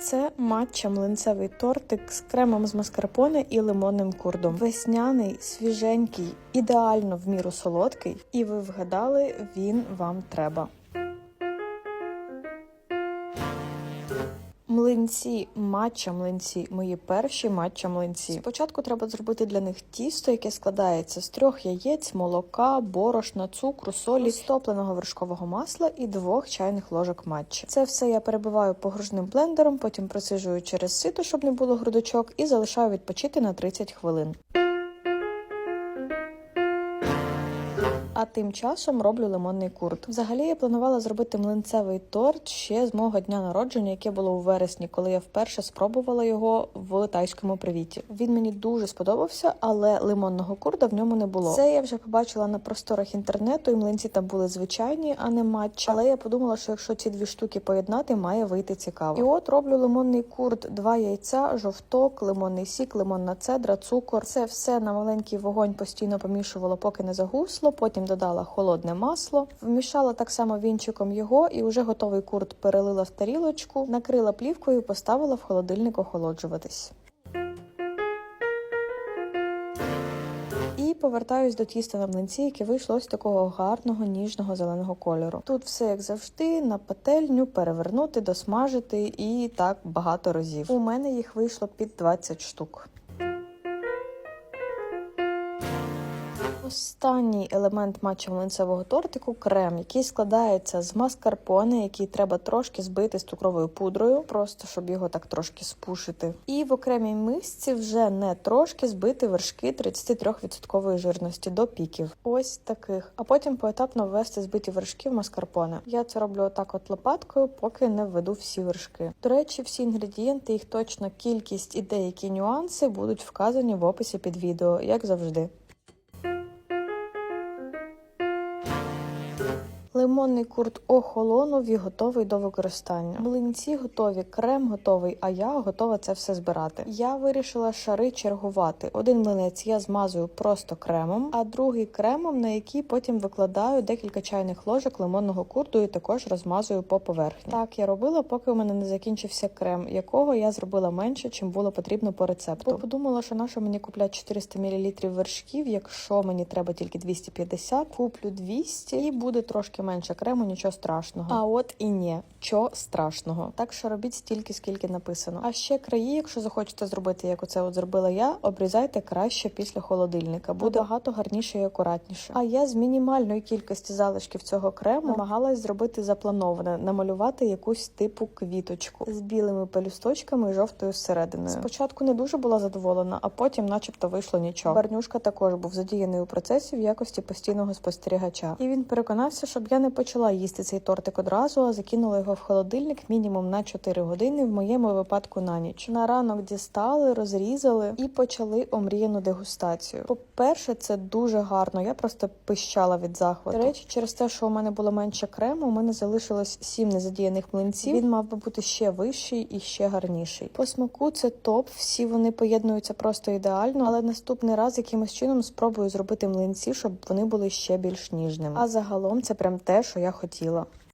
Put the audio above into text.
Це матча млинцевий тортик з кремом з маскарпоне і лимонним курдом. Весняний, свіженький, ідеально в міру солодкий. І ви вгадали, він вам треба. Млинці, матча млинці, мої перші матча млинці. Спочатку треба зробити для них тісто, яке складається з трьох яєць, молока, борошна, цукру, солі, стопленого вершкового масла і двох чайних ложок матчі. Це все я перебиваю погружним блендером, потім просижую через сито, щоб не було грудочок, і залишаю відпочити на 30 хвилин. А тим часом роблю лимонний курт. Взагалі я планувала зробити млинцевий торт ще з мого дня народження, яке було у вересні, коли я вперше спробувала його в тайському привіті. Він мені дуже сподобався, але лимонного курда в ньому не було. Це я вже побачила на просторах інтернету, і млинці там були звичайні, а не матча. Але я подумала, що якщо ці дві штуки поєднати, має вийти цікаво. І от роблю лимонний курт, два яйця, жовток, лимонний сік, лимонна цедра, цукор. Це все на маленький вогонь постійно помішувала, поки не загусло. Потім додала холодне масло, вмішала так само вінчиком його, і вже готовий курт перелила в тарілочку, накрила плівкою, поставила в холодильник охолоджуватись. Повертаюсь до тіста на млинці, яке вийшло ось такого гарного ніжного зеленого кольору. Тут все як завжди, на пательню перевернути, досмажити і так багато разів. У мене їх вийшло під 20 штук. Останній елемент матча млинцевого тортику крем, який складається з маскарпоне, який треба трошки збити з цукровою пудрою, просто щоб його так трошки спушити. І в окремій мисці вже не трошки збити вершки 33% жирності до піків. Ось таких. А потім поетапно ввести збиті вершки в маскарпоне. Я це роблю отак от лопаткою, поки не введу всі вершки. До речі, всі інгредієнти, їх точна кількість і деякі нюанси будуть вказані в описі під відео, як завжди. Лимонний курт охолонув і готовий до використання. Млинці готові, крем готовий, а я готова це все збирати. Я вирішила шари чергувати. Один млинець я змазую просто кремом, а другий кремом, на який потім викладаю декілька чайних ложок лимонного курту і також розмазую по поверхні. Так я робила, поки у мене не закінчився крем, якого я зробила менше, чим було потрібно по рецепту. Бо подумала, що нащо мені купляти 400 мл вершків, якщо мені треба тільки 250, куплю 200 і буде трошки менше крему, нічого страшного. А от і ні, чо страшного. Так що робіть стільки, скільки написано. А ще краї, якщо захочете зробити, як оце от зробила я, обрізайте краще після холодильника. Буде багато гарніше і акуратніше. А я з мінімальної кількості залишків цього крему намагалась зробити заплановане, намалювати якусь типу квіточку з білими пелюсточками і жовтою зсерединою. Спочатку не дуже була задоволена, а потім, начебто, вийшло нічого. Барнюшка також був задіяний у процесі в якості постійного спостерігача, і він переконався, щоб я не почала їсти цей тортик одразу, а закинула його в холодильник мінімум на 4 години, в моєму випадку на ніч. На ранок дістали, розрізали і почали омріяну дегустацію. По-перше, це дуже гарно. Я просто пищала від захвату. До речі, через те, що у мене було менше крему, у мене залишилось 7 незадіяних млинців. Він мав би бути ще вищий і ще гарніший. По смаку це топ. Всі вони поєднуються просто ідеально, але наступний раз якимось чином спробую зробити млинці, щоб вони були ще більш ніжними. А загалом це прям те, що я хотіла.